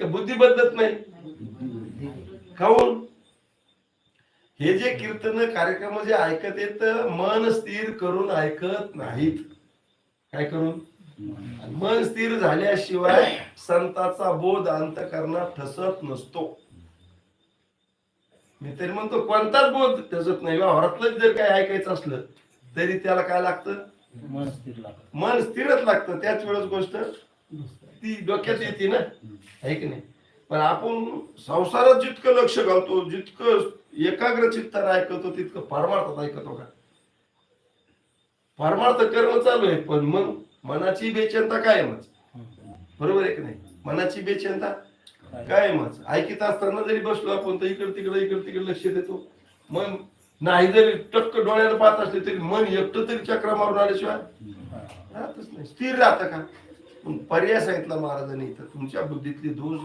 बुद्धी बदलत नाही. खाऊन हे जे कीर्तन कार्यक्रम जे ऐकत येत मन स्थिर करून ऐकत नाहीत. काय करून? मन स्थिर झाल्याशिवाय संताचा बोध अंतकरणात ठसत नसतो. मी तरी म्हणतो कोणताच बोध ठसत नाही. व्यवहारातलं जर काय ऐकायचं असलं तरी त्याला काय लागतं? मन स्थिर लागत. मन स्थिरच लागतं. त्याच वेळेस गोष्ट ती डोक्यात येते ना. आहे की नाही? पण आपण संसारात जितकं लक्ष घालतो जितकं एकाग्र चित्ताने ऐकतो तितकं परमार्थात ऐकतो का? परमार्थ कर्म चालू आहे पण मग मनाची बेचैनता कायमच. बरोबर आहे की नाही? मनाची बेचैनता कायमच. ऐकत असताना जरी बसलो आपण तर इकडे तिकडे इकडे तिकडे लक्ष देतो. मन नाही जरी टक्क डोळ्याला पाहत असले तरी मन एकटं तरी चक्र मारून आल्याशिवाय राहतच नाही. स्थिर राहतं का? पण पर्याय सांगितला महाराजांनी इथं. तुमच्या बुद्धीतली दोष